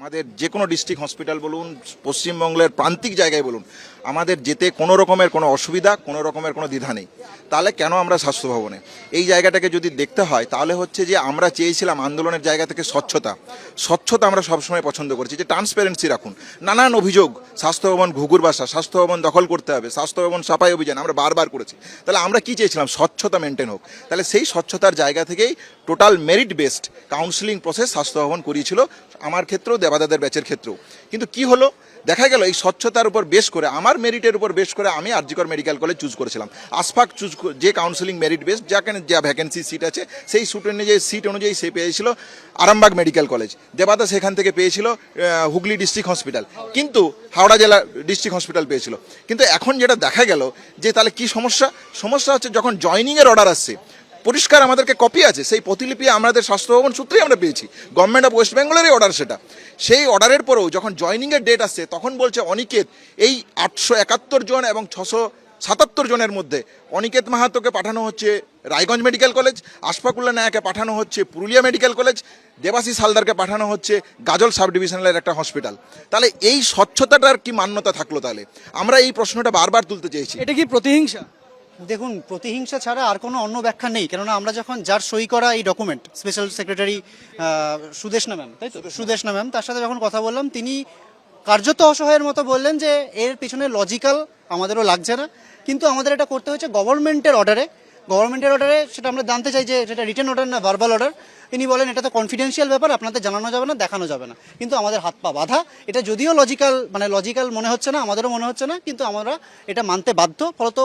আমাদের যে কোনো ডিস্ট্রিক্ট হসপিটাল বলুন, পশ্চিমবঙ্গের প্রান্তিক জায়গায় বলুন, আমাদের যেতে কোনো রকমের কোনো অসুবিধা, কোনো রকমের কোনো দ্বিধা নেই। তাহলে কেন আমরা স্বাস্থ্য ভবনে? এই জায়গাটাকে যদি দেখতে হয়, তাহলে হচ্ছে যে আমরা চেয়েছিলাম আন্দোলনের জায়গা থেকে স্বচ্ছতা। স্বচ্ছতা আমরা সবসময় পছন্দ করেছি। যে ট্রান্সপারেন্সি রাখুন। নানান অভিযোগ, স্বাস্থ্য ভবন ঘুঘুর বাসা, স্বাস্থ্য ভবন দখল করতে হবে, স্বাস্থ্য ভবন সাফাই অভিযান আমরা বারবার করেছি। তাহলে আমরা কি চেয়েছিলাম? স্বচ্ছতা মেনটেন হোক। তাহলে সেই স্বচ্ছতার জায়গা থেকেই total merit based counselling process Swasthya Bhavan করিয়েছিল। আমার ক্ষেত্রেও দেবাদাদের ব্যাচের ক্ষেত্রেও। কিন্তু কি হলো? দেখা গেল এই স্বচ্ছতার উপর বেশ করে, আমার মেরিটের উপর বেশ করে আমি আরজিকর মেডিকেল কলেজ চুজ করেছিলাম। আসফাক চুজ যে কাউন্সিলিং মেরিট বেস যাকে যা ভ্যাকেন্সি সিট আছে, সেই সুট অনুযায়ী সিট অনুযায়ী সে পেয়েছিল আরামবাগ মেডিকেল কলেজ দেবাদা সেখান থেকে পেয়েছিল হুগলি ডিস্ট্রিক্ট হসপিটাল কিন্তু হাওড়া জেলা ডিস্ট্রিক্ট হসপিটাল পেয়েছিল। কিন্তু এখন যেটা দেখা গেল, যে তাহলে কি সমস্যা? সমস্যা হচ্ছে যখন জয়নিংয়ের অর্ডার আসছে পরিষ্কার আমাদেরকে কপি আছে, সেই প্রতিলিপি আমাদের স্বাস্থ্য ভবন সূত্রেই আমরা পেয়েছি। গভর্নমেন্ট অফ ওয়েস্ট বেঙ্গলেরই অর্ডার সেটা। সেই অর্ডারের পরেও যখন জয়নিংয়ের ডেট আসছে, তখন বলছে অনিকেত, এই আটশো একাত্তর জন এবং ছশো সাতাত্তর জনের মধ্যে অনিকেত মাহাতোকে পাঠানো হচ্ছে রায়গঞ্জ মেডিকেল কলেজ, আশফাকুল্লা নায়াকে পাঠানো হচ্ছে পুরুলিয়া মেডিকেল কলেজ, দেবাশিস হালদারকে পাঠানো হচ্ছে গাজল সাব ডিভিশনালের একটা হসপিটাল তাহলে এই স্বচ্ছতাটার কি মান্যতা থাকল তাহলে? আমরা এই প্রশ্নটা বারবার তুলতে চেয়েছি। এটা কি প্রতিহিংসা? দেখুন প্রতিহিংসা ছাড়া আর কোনো অন্য ব্যাখ্যা নেই কেননা আমরা যখন যার সই করা এই document special secretary Sudeshna ma'am তাই তো? সুদেশনা। ম্যাম তার সাথে যখন কথা বললাম তিনি কার্যত অসহায়ের মতো বললেন যে এর পিছনে লজিক্যাল আমাদেরও লাগছে না কিন্তু আমাদের এটা করতে হয়েছে গভর্নমেন্টের অর্ডারে গভর্নমেন্টের অর্ডারে সেটা আমরা জানতে চাই যে সেটা রিটার্ন অর্ডার না ভার্বাল অর্ডার তিনি বলেন, এটা তো কনফিডেন্সিয়াল ব্যাপার, আপনাদের জানানো যাবে না, দেখানো যাবে না। কিন্তু আমাদের হাত পা বাধা। এটা যদিও লজিক্যাল মানে লজিক্যাল মনে হচ্ছে না, আমাদেরও মনে হচ্ছে না, কিন্তু আমরা এটা মানতে বাধ্য। ফলত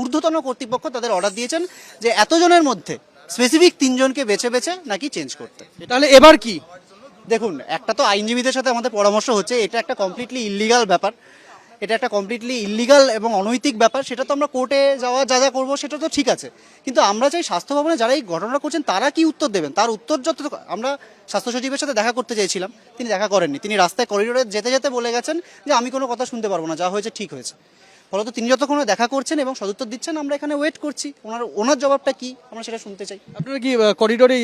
ঊর্ধ্বতন কর্তৃপক্ষ তাদের অর্ডার দিয়েছেন যে এতজনের মধ্যে স্পেসিফিক তিনজনকে বেছে বেছে নাকি চেঞ্জ করতে। তাহলে এবার কি? দেখুন, একটা তো আইনজীবীদের সাথে আমাদের পরামর্শ হচ্ছে, এটা একটা কমপ্লিটলি ইলিগাল ব্যাপার। এটা একটা কমপ্লিটলি ইলিগাল এবং অনৈতিক ব্যাপার সেটা তো আমরা কোর্টে যাওয়া যা যা করব সেটা তো ঠিক আছে। কিন্তু আমরা চাই স্বাস্থ্য ভবনে যারা এই ঘটনা করছেন তারা কি উত্তর দেবেন? তার উত্তর যত আমরা স্বাস্থ্য সচিবের সাথে দেখা করতে চাইছিলাম তিনি দেখা করেননি। তিনি রাস্তায় করিডোরে যেতে যেতে বলে গেছেন যে আমি কোনো কথা শুনতে পারব না যা হয়েছে ঠিক হয়েছে। ফলত তিনি যতক্ষণ দেখা করছেন এবং সদুত্তর দিচ্ছেন আমরা এখানে ওয়েট করছি ওনার ওনার জবাবটা কি আমরা সেটা শুনতে চাই। আপনারা কি করিডোরে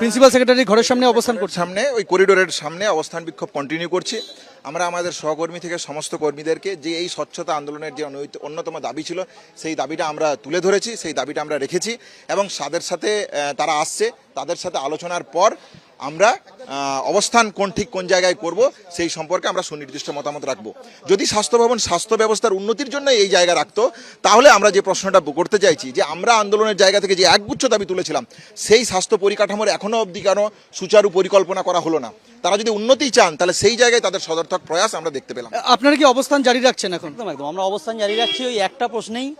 প্রিন্সিপাল সেক্রেটারি ঘরের সামনে অবস্থান করছেন? সামনে ওই করিডোরের সামনে অবস্থান বিক্ষোভ কন্টিনিউ করছি। আমরা আমাদের সহকর্মী থেকে সমস্ত কর্মীদেরকে যে এই স্বচ্ছতা আন্দোলনের যে অন্যতম দাবি ছিল, সেই দাবিটা আমরা তুলে ধরেছি, সেই দাবিটা আমরা রেখেছি এবং তাদের সাথে তারা আসছে, তাদের সাথে আলোচনার পর আমরা অবস্থান কোন ঠিক কোন জায়গায় করব সেই সম্পর্কে আমরা সুনির্দিষ্ট মতামত রাখব। যদি স্বাস্থ্য ভবন স্বাস্থ্য ব্যবস্থার উন্নতির জন্য এই জায়গা রাখতো তাহলে আমরা যে প্রশ্নটা করতে চাইছি যে আমরা আন্দোলনের জায়গা থেকে যে একগুচ্ছ দাবি তুলেছিলাম সেই স্বাস্থ্য পরিকাঠামোর এখনও অবধি কেন সুচারু পরিকল্পনা করা হলো না? তারা যদি উন্নতি চান তাহলে সেই জায়গায় তাদের সদর্থক প্রয়াস আমরা দেখতে পেলাম। আপনারা কি অবস্থান জারি রাখছেন এখন? একদম একদম। আমরা অবস্থান জারি রাখছি ওই একটা প্রশ্নেই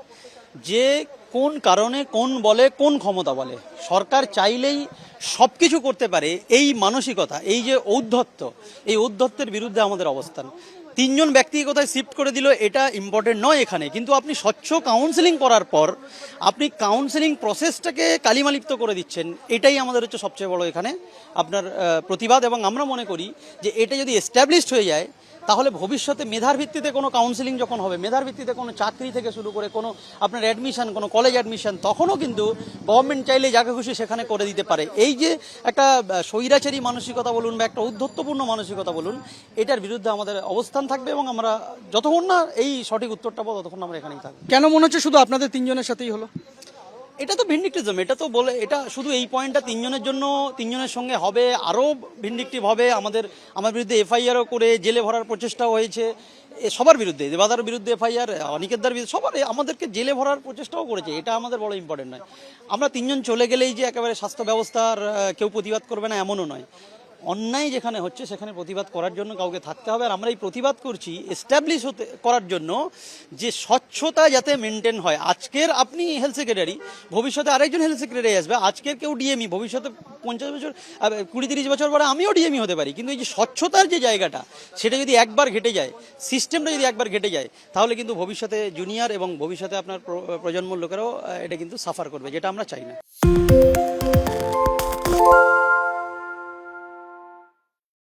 যে কোন কারণে কোন বলে কোন ক্ষমতা বলে? সরকার চাইলেই সব কিছু করতে পারে এই মানসিকতা, এই যে ঔদ্ধত্য, এই ঔদ্ধত্যের বিরুদ্ধে আমাদের অবস্থান। তিনজন ব্যক্তিকে কোথায় শিফট করে দিল, এটা ইম্পর্টেন্ট নয় এখানে। কিন্তু আপনি স্বচ্ছ কাউন্সেলিং করার পর, আপনি কাউন্সেলিং প্রসেসটাকে কালিমালিপ্ত করে দিচ্ছেন, এটাই আমাদের হচ্ছে সবচেয়ে বড় এখানে আপনার প্রতিবাদ এবং আমরা মনে করি যে এটা যদি এস্টাবলিশড হয়ে যায় তাহলে ভবিষ্যতে মেধার ভিত্তিতে কোনো কাউন্সিলিং যখন হবে, মেধার ভিত্তিতে কোনো চাকরি থেকে শুরু করে কোনো আপনার অ্যাডমিশন কোনো কলেজ অ্যাডমিশন তখনও কিন্তু গভর্নমেন্ট চাইলে যাকে খুশি সেখানে করে দিতে পারে। এই যে একটা স্বৈরাচারী মানসিকতা বলুন বা একটা উদ্ধত্তপূর্ণ মানসিকতা বলুন, এটার বিরুদ্ধে আমাদের অবস্থান থাকবে এবং আমরা যতক্ষণ না এই সঠিক উত্তরটা পাবো, ততক্ষণ আমরা এখানেই থাকব। কেন মনে হচ্ছে শুধু আপনাদের তিনজনের সাথেই হলো? এটা তো ভিন্ডিকটিজম এটা তো বলে, এটা শুধু এই পয়েন্টটা তিনজনের জন্য, তিনজনের সঙ্গে হবে, আরও ভিন্ডিকটিভ হবে, আমাদের, আমার বিরুদ্ধে এফআইআরও করে জেলে ভরার প্রচেষ্টাও হয়েছে সবার বিরুদ্ধে, দেবাদার বিরুদ্ধে এফআইআর অনিকেতদার বিরুদ্ধে, সবার আমাদেরকে জেলে ভরার প্রচেষ্টাও করেছে, এটা আমাদের বড় ইম্পর্টেন্ট নয়। আমরা তিনজন চলে গেলেই যে একেবারে স্বাস্থ্য ব্যবস্থার কেউ প্রতিবাদ করবে না, এমনও নয়। অন্যায় যেখানে হচ্ছে, সেখানে প্রতিবাদ করার জন্য কাউকে থাকতে হবে। আর আমরা এই প্রতিবাদ করছি এস্টাবলিশ হতে, করার জন্য যে স্বচ্ছতা যাতে মেনটেন হয়। আজকের আপনি হেলথ সেক্রেটারি ভবিষ্যতে আরেকজন হেলথ সেক্রেটারি আসবে। আজকের কেউ ডিএমই ভবিষ্যতে পঞ্চাশ বছর কুড়ি তিরিশ বছর পরে আমিও ডিএমই হতে পারি। কিন্তু এই যে স্বচ্ছতার যে জায়গাটা, সেটা যদি একবার ঘেটে যায় সিস্টেমটা যদি একবার ঘেটে যায়, তাহলে কিন্তু ভবিষ্যতে জুনিয়র এবং ভবিষ্যতে আপনার প্র- প্রজন্মর লোকেরাও এটা কিন্তু সাফার করবে, যেটা আমরা চাই না।